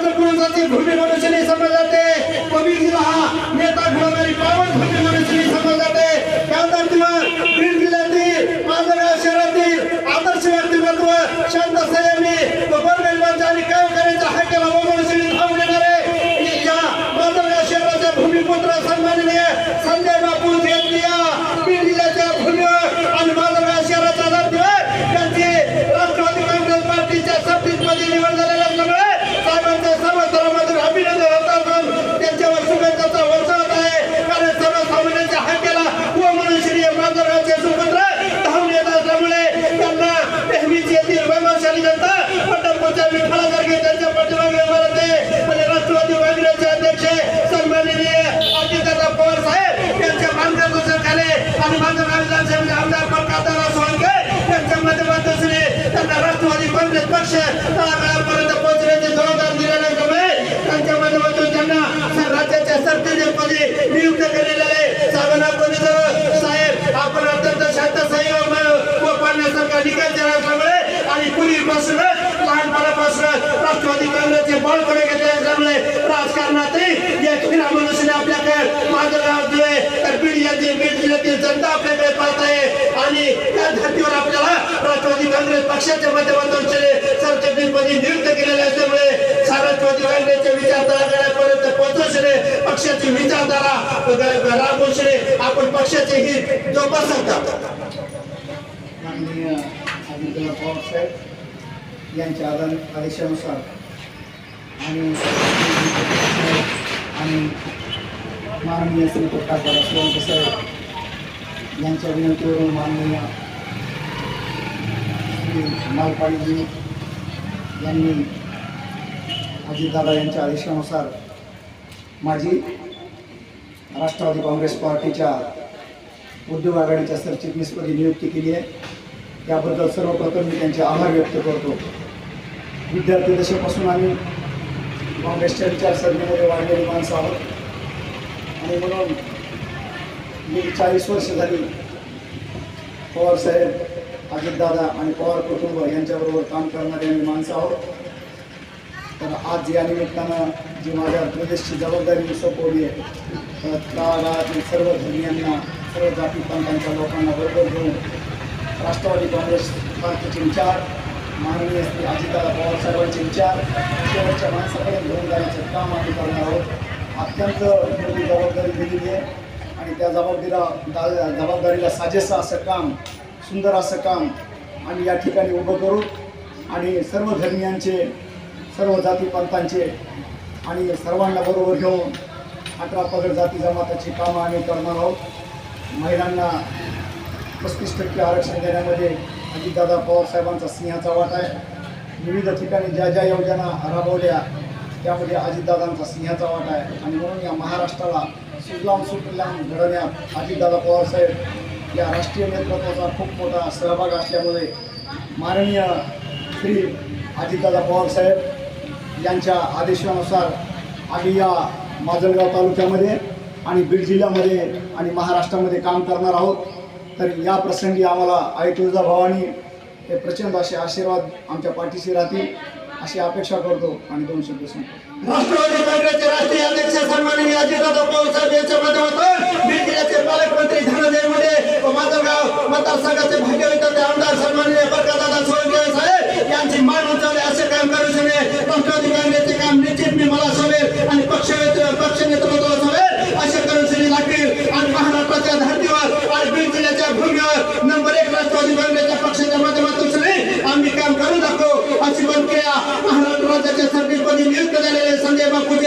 राष्ट्रपुरुषाची भूमी मनुष्यनी समजली जाते कबीरजीला हा नेता घडवणारी पावन भूमी मनुष्यनी समजली जाते त्यानंतर किंवा बीड जिल्ह्यातील मांजरगाव शहरातील आदर्श व्यक्तिमत्व शांत संयमी व गोरगरिबांच्या आणि कामगारांच्या हक्काला मनुष्यनी धावून येणारे या मांजरगाव शहराच्या भूमिपुत्र सन्माननीय संजय बापू जेतलिया बीड जिल्ह्याच्या भूमीवर आणि मांजरगाव शहराच्या धर्तीवर त्यांची राष्ट्रवादी काँग्रेस पार्टीच्या सत्तेमध्ये निवड झालेल्या असल्यामुळे साहेबांचे सर्व स्तरामधून अभिनंदन होत असून त्यांच्यावर शुभेच्छाचा वर्ष होत आहे कारण सर्वसामान्यांच्या हक्काला व मनुष्यनी मांजरगावचे सुपुत्र धावून येत असल्यामुळे त्यांना नेहमीच येथील वैभवशाली जनता पंढरपूरच्या विठ्ठला गाडगे त्यांच्या पाठीमागे उभा राहते आणि राष्ट्रवादी काँग्रेसचे अध्यक्ष सन्माननीय अजितदादा पवार साहेब यांच्या मार्गदर्शनाखाली आणि मांजरगाव विधानसभेचे आमदार प्रकाशदादा सोळंके यांच्या माध्यमातून त्यांना राष्ट्रवादी काँग्रेस पक्ष तळागाळापर्यंत पोहोचण्याची जबाबदारी दिलेला असल्यामुळे त्यांच्या माध्यमातून त्यांना राज्याच्या सरतेपदी नियुक्त केलेले आहे. साहेबांना कोणी साहेब आपण अत्यंत शांत सहयोग व पाडण्यासारखा निकाल देणार असल्यामुळे आणि पूर्वीपासूनच लहानपणापासूनच राष्ट्रवादी काँग्रेसचे बळकडे घेतले असल्यामुळे राजकारणातही या खिरा मनुष्याने आपल्याकडे माझं गाव दिले तर बीड जिल्ह्यातील बीड जिल्ह्यातील जनता आपल्याकडे पाहत आहे आणि त्या धर्तीवर आपल्याला राष्ट्रवादी पक्षाच्या माध्यमातून सरचिटणीसपदी नियुक्त केलेले असल्यामुळे राष्ट्रवादी काँग्रेसच्या विचारधारापर्यंत पोहोचवणे पक्षाची विचारधारा राबवणे आपण पक्षाचे ही जोपासता माननीय यांच्या आदान आदेशानुसार आणि आणि माननीय श्री प्रकाश दादा साहेब यांच्या विनंतीवरून माननीय श्री मालपाडीजी यांनी अजितदादा यांच्या आदेशानुसार माझी राष्ट्रवादी काँग्रेस पार्टीच्या उद्योग आघाडीच्या सरचिटणीसपदी नियुक्ती केली आहे. त्याबद्दल सर्वप्रथम मी त्यांचे आभार व्यक्त करतो. विद्यार्थी दशेपासून आम्ही काँग्रेसच्या विचारसरणीमध्ये वाढलेली माणसं आहोत. आणि म्हणून गेली चाळीस वर्ष झाली पवारसाहेब अजितदादा आणि पवार कुटुंब यांच्याबरोबर काम करणारी आम्ही माणसं आहोत. तर आज या निमित्तानं जी माझ्या प्रदेशची जबाबदारी सोपवली आहे तर गावागावातील सर्व धर्मियांना सर्व जाती पंथांच्या लोकांना बरोबर घेऊन राष्ट्रवादी काँग्रेस पार्टीचे विचार माननीय श्री अजितदादा पवार साहेबांचे विचार शेवटच्या माणसाकडे घेऊन जाण्याचं काम आम्ही करणार आहोत. अत्यंत मोठी जबाबदारी दिलेली आहे आणि त्या जबाबदारीला दा- जबाबदारीला साजेसं असं काम सुंदर असं काम आम्ही या ठिकाणी उभं करू आणि सर्व धर्मियांचे सर्व जाती पंथांचे आणि सर्वांना बरोबर घेऊन अठरा पगड जाती जमाताची कामं आम्ही करणार आहोत. महिलांना पस्तीस टक्के आरक्षण देण्यामध्ये अजितदादा पवारसाहेबांचा सिंहाचा वाटा आहे. विविध ठिकाणी ज्या ज्या योजना राबवल्या त्यामध्ये अजितदादांचा सिंहाचा वाटा आहे. आणि म्हणून या महाराष्ट्राला सुजलाम सुफलाम घडवण्यात अजितदादा पवारसाहेब या राष्ट्रीय नेतृत्वाचा खूप मोठा सहभाग असल्यामुळे माननीय श्री अजितदादा पवार साहेब यांच्या आदेशानुसार आम्ही या माजलगाव तालुक्यामध्ये आणि बीड जिल्ह्यामध्ये आणि महाराष्ट्रामध्ये काम करणार आहोत. तर या प्रसंगी आम्हाला आई तुळजाभवानी हे प्रचंड असे आशीर्वाद आमच्या पाठीशी राहतील अशी अपेक्षा करतो आणि दोन शब्द सांगतो. राष्ट्रवादी काँग्रेसचे राष्ट्रीय अध्यक्ष सन्माननीय अजितदादा पवार साहेब यांच्या माध्यमातून बीड जिल्ह्याचे पालकमंत्री धनंजय मुंडे व माजलगाव मतदारसंघाचे भाग्यविधाते आमदार सन्माननीय प्रकाशदादा सोळंके साहेब यांची मान उंचावले असे काम करू शके राष्ट्रवादी काँग्रेसचे काम निश्चित मी मला सोडेल आणि पक्ष पक्ष नेतृत्व सोडेल असे करून श्री लागतील आणि महाराष्ट्राच्या धर्तीवर आणि बीड जिल्ह्याच्या भूमीवर नंबर एक राष्ट्रवादी काँग्रेसच्या पक्षाच्या माध्यमातून श्री आम्ही काम करू दाखवू. अशी बनक्रिया महाराष्ट्र राज्याच्या सरकारपदी नियुक्त झालेले संजय बापूजी